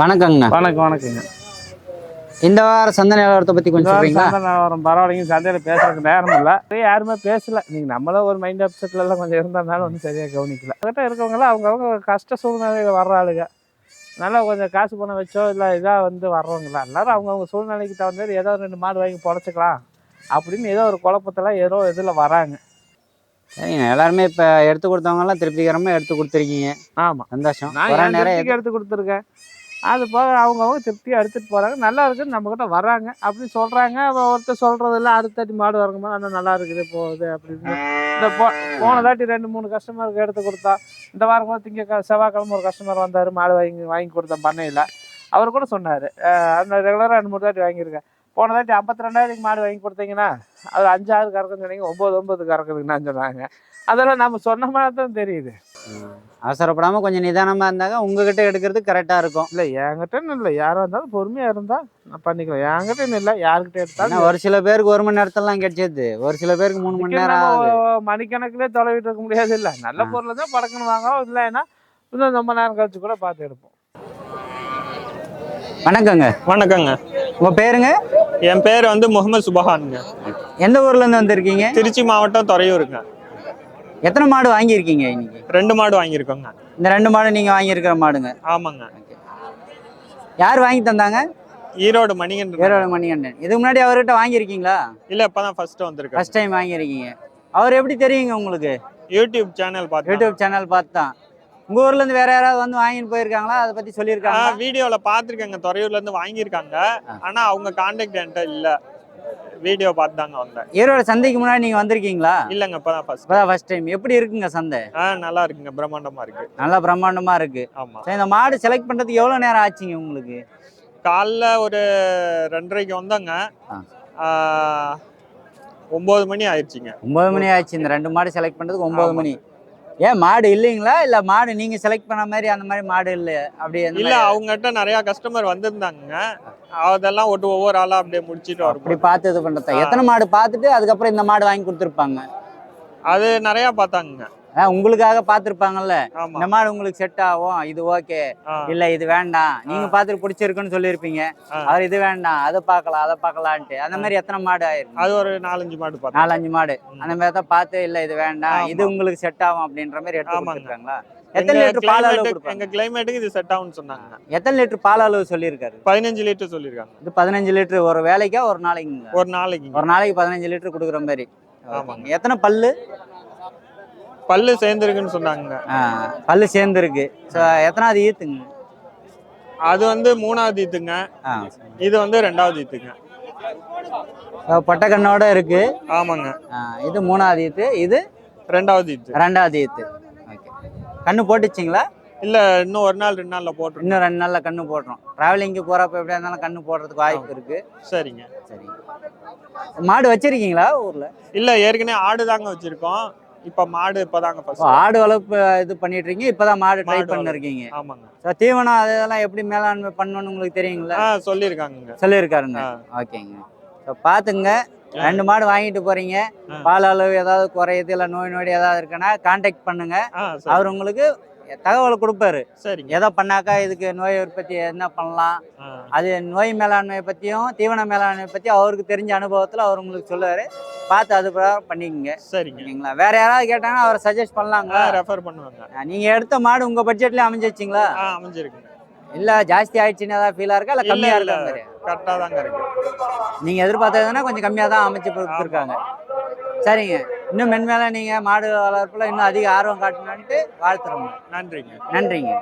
வணக்கங்கண்ணா. வணக்கம் வணக்கங்க இந்த வார சந்தை நிலவரத்தை பத்தி கொஞ்சம் சொல்றீங்களா? சந்தை நிலவரம் பரவாயில்லைங்க சந்தையில் பேசுறதுக்கு நேரம் இல்லை. யாருமே பேசல. நீங்க நம்மளும் ஒரு மைண்ட் அப்செட்ல எல்லாம் கொஞ்சம் இருந்ததுனால ஒன்றும் சரியா கவனிக்கல. கிட்ட இருக்கவங்களாம் அவங்க அவங்க கஷ்ட சூழ்நிலையில வர்ற ஆளுங்க நல்லா கொஞ்சம் காசு பணம் வச்சோ இல்லை இதாக வந்து வர்றவங்களா எல்லாரும் அவங்கவுங்க சூழ்நிலைக்கு தகுந்த மாதிரி ஏதோ ரெண்டு மாடு வாங்கி பொழைச்சிக்கலாம் அப்படின்னு ஏதோ ஒரு குழப்பத்துல ஏதோ இதில் வராங்க. சரிங்க எல்லாருமே இப்ப எடுத்து கொடுத்தவங்க எல்லாம் திருப்திகரமா எடுத்து கொடுத்துருக்கீங்க. ஆமாம் சந்தோஷம். நான் நேரம் எடுத்து கொடுத்துருக்கேன். அது போக அவங்கவுங்க திருப்தியாக எடுத்துகிட்டு போகிறாங்க நல்லா இருக்குன்னு நம்மக்கிட்ட வராங்க அப்படி சொல்கிறாங்க ஒருத்தர் சொல்கிறதில்ல அடுத்தடி மாடு வரங்கம்மா ஆனால் நல்லா இருக்குது போகுது அப்படின்னு. இந்த போ போன தாட்டி ரெண்டு மூணு கஸ்டமருக்கு எடுத்து கொடுத்தா இந்த வாரம் கூட திங்க செவ்வாய்க்கிழமை ஒரு கஸ்டமர் வந்தார் மாடு வாங்கி வாங்கி கொடுத்தேன் பண்ணையில். அவர் கூட சொன்னார். அந்த ரெகுலராக ரெண்டு மூணு தாட்டி வாங்கியிருக்கேன். போன தாட்டி ஐம்பத்தி ரெண்டாயிரத்துக்கு மாடு வாங்கி கொடுத்தீங்கன்னா அது அஞ்சாறு கறக்குன்னு சொன்னீங்க ஒம்பது ஒம்பது கறக்குதுங்கன்னு சொன்னாங்க. அதெல்லாம் நம்ம சொன்ன மாதிரி தான் தெரியுது. அவசரப்படாம கொஞ்சம் நிதானமா இருந்தாங்க. உங்ககிட்ட எடுக்கிறது கரெக்டா இருக்கும். இல்லை என்கிட்டன்னு இல்லை. யாராக இருந்தாலும் பொறுமையாக இருந்தால் நான் பண்ணிக்கலாம் என்கிட்டன்னு இல்லை. யாருக்கிட்ட எடுத்தாலும் ஒரு சில பேருக்கு ஒரு மணி நேரத்துலாம் கிடைச்சது. ஒரு சில பேருக்கு மூணு மணி நேரம் மணிக்கணக்கிலே தொலைவிட்டு இருக்க முடியாது. இல்லை நல்ல. பொருள் தான் படக்குன்னு வாங்குறோம். இல்லைன்னா இன்னும் ரொம்ப நேரம் கழிச்சு கூட பார்த்து எடுப்போம். வணக்கங்க. வணக்கங்க. உங்க பேருங்க? என் பேர் வந்து முகமது சுபஹானுங்க. எந்த ஊர்ல இருந்து வந்திருக்கீங்க? திருச்சி மாவட்டம் துறையூருங்க. எத்தனை மாடு வாங்கியிருக்கீங்க இன்னைக்கு? ரெண்டு மாடு வாங்கியிருக்கோங்க. இந்த ரெண்டு மாடு நீங்க வாங்கியிருக்கிற மாடுங்க. ஆமாங்க. யார் வாங்கி தந்தாங்க? ஈரோடு மணிகண்டன். வேற மணிகண்டன். இதுக்கு முன்னாடி அவர்கிட்ட வாங்கியிருக்கீங்களா? இல்ல இப்பதான் ஃபர்ஸ்ட் வந்திருக்கேன் ஃபர்ஸ்ட் டைம் வாங்கியிருக்கீங்க. அவர் எப்படி தெரியுங்க உங்களுக்கு? யூடியூப் சேனல் பார்த்தேன் யூடியூப் சேனல் பார்த்து. தான் உங்க ஊர்ல இருந்து வேற யாராவது வந்து வாங்கிட்டு போயிருக்காங்களா? அதை பத்தி சொல்லியிருக்காங்க வீடியோல பாத்திருக்கேங்க. துறையூர்ல இருந்து வாங்கியிருக்காங்க. ஆனா அவங்க கான்டாக்ட் என்கிட்ட இல்ல. வீடியோ பார்த்து தாங்க வந்தேன். ஈரோடு சந்தைக்கு முன்னாடி நீங்க வந்திருக்கீங்களா? இல்லங்க இப்பதான் ஃபர்ஸ்ட் இப்பதான் ஃபர்ஸ்ட் டைம் எப்படி இருக்குங்க சந்தை? ஆ நல்லா இருக்குங்க. பிரம்மாண்டமா இருக்கு. நல்லா பிரம்மாண்டமா இருக்கு. ஆமா. இந்த மாடு செலக்ட் பண்றதுக்கு எவ்வளவு நேரம் ஆச்சுங்க உங்களுக்கு? காலைல ஒரு ரெண்டரைக்கு வந்தோங்க. ஒன்பது மணி ஆயிடுச்சுங்க. ஒன்பது மணி ஆச்சு இந்த ரெண்டு மாடு செலக்ட் பண்றதுக்கு ஒன்பது. மணி. ஏன் மாடு இல்லைங்களா? இல்ல மாடு நீங்க செலக்ட் பண்ண மாதிரி அந்த மாதிரி மாடு இல்ல? அப்படி இல்ல அவங்ககிட்ட நிறைய கஸ்டமர் வந்திருந்தாங்க. அதெல்லாம் ஒட்டு ஒவ்வொரு ஆளா அப்படியே முடிச்சிட்டு அப்படி வரும் பார்த்து இது பண்றதா? எத்தனை மாடு பார்த்துட்டு அதுக்கப்புறம் இந்த மாடு வாங்கி கொடுத்துருப்பாங்க? அது நிறைய பார்த்தாங்க. உங்களுக்காக பார்த்துருப்பாங்கல்ல. ஆமா. இந்த மாடு உங்களுக்கு செட் ஆகும். இது ஓகே இல்ல இது வேண்டாம். நீங்க பார்த்துட்டு பிடிச்சிருக்குன்னு சொல்லியிருப்பீங்க. ஆ. அவர் இது வேண்டாம். அதை பார்க்கலாம் அதை பார்க்கலான்ட்டு. அந்த மாதிரி எத்தனை மாடு ஆயிருக்கு அது ஒரு நாலஞ்சு மாடு நாலஞ்சு மாடு. அந்த மாதிரி தான் பார்த்து இல்ல இது வேண்டாம். இது உங்களுக்கு செட் ஆகும் அப்படின்ற மாதிரி எடுத்து. கொடுத்துருக்காங்களா? எத்தனை லிட்டர் பால் அளவு எங்க கிளைமேட்டுக்கு இது செட் ஆகும்னு சொன்னாங்க. எத்தனை லிட்டர் பால் அளவு சொல்லியிருக்காரு? பதினஞ்சு லிட்டர் சொல்லியிருக்காங்க. இது பதினஞ்சு லிட்டர். ஒரு வேலைக்கா ஒரு நாளைக்குங்களா? ஒரு நாளைக்கு ஒரு நாளைக்கு பதினஞ்சு லிட்டர் கொடுக்குற மாதிரி. எத்தனை பல்லு? பல்லு சேர்ந்துருக்குன்னு சொன்னாங்க. பல்லு சேர்ந்து இருக்கு ஸோ எத்தனாவது ஈத்துங்க? அது வந்து மூணாவது ஈத்துங்க. இது வந்து ரெண்டாவது ஈத்துங்க. பொட்டக்கண்ணோட இருக்கு. ஆமாங்க. இது மூணாவது ஈத்து இது ரெண்டாவது ஈத்து. ரெண்டாவது ஈத்து. ஓகே கண்ணு போட்டுச்சிங்களா? இல்ல இன்னும் ஒரு நாள் ரெண்டு நாள்ல போட்டுருங்க இன்னும் ரெண்டு நாள்ல கண்ணு போடுறோம் டிராவலிங்க்கு போறப்ப எப்படியா இருந்தாலும் கண்ணு போடுறதுக்கு வாய்ப்பு இருக்கு. சரிங்க. சரி. மாடு வச்சிருக்கீங்களா ஊர்ல? இல்ல ஏற்கனவே ஆடு தாங்க வச்சிருக்கோம். இப்ப மாடு இப்பதாங்க ஓ, ஃபர்ஸ்ட் ஆடு வளர்ப்பு இது பண்ணிட்டு இருக்கீங்க இப்பதான் மாடு ட்ரை பண்ணிருக்கீங்க ஆமாங்க. ஸோ தீவனம் அதெல்லாம் எப்படி மேலாண்மை பண்ணணும்னு உங்களுக்கு தெரியுங்களா? ஆ சொல்லியிருக்காங்க சொல்லியிருக்காருங்க. ஓகேங்க. ஸோ பார்த்துங்க. ரெண்டு மாடு வாங்கிட்டு போறீங்க. பால் அளவு ஏதாவது குறையுது இல்லை நோய் நொடி ஏதாவது இருக்குன்னா கான்டாக்ட் பண்ணுங்க. சரி அவர் உங்களுக்கு தகவல் கொடுப்பாரு. சரிங்க. எதை பண்ணாக்கா இதுக்கு நோய் உற்பத்தி என்ன பண்ணலாம்? அது நோய் மேலாண்மை பற்றியும் தீவன மேலாண்மை பற்றியும் அவருக்கு தெரிஞ்ச அனுபவத்தில் அவர் உங்களுக்கு சொல்லுவார். பார்த்து அது பிரகாரம் பண்ணிக்கங்க. சரிங்க. ஓகேங்களா? வேற யாராவது கேட்டாங்கன்னா அவர் சஜஸ்ட் பண்ணலாங்களா? ரெஃபர் பண்ணுவாங்க. நீங்கள் எடுத்த மாடு உங்கள் பட்ஜெட்லேயே அமைஞ்சிச்சிங்களா ஆ அமைஞ்சிருக்குங்க. இல்லை ஜாஸ்தி ஆயிடுச்சுன்னு ஏதாவது ஃபீலாக இருக்கா? இல்லை இல்ல. இருக்கா கரெக்டா தாங்க இருக்கு. நீங்கள் எதிர்பார்த்ததுன்னா கொஞ்சம் கம்மியாக தான் அமைச்சு கொடுத்துருக்காங்க. சரிங்க. இன்னும் மென்மேலே நீங்கள் மாடு வளர்ப்பில் இன்னும் அதிக ஆர்வம் காட்டணுன்ட்டு வாழ்த்துறோங்க நன்றிங்க. நன்றிங்க.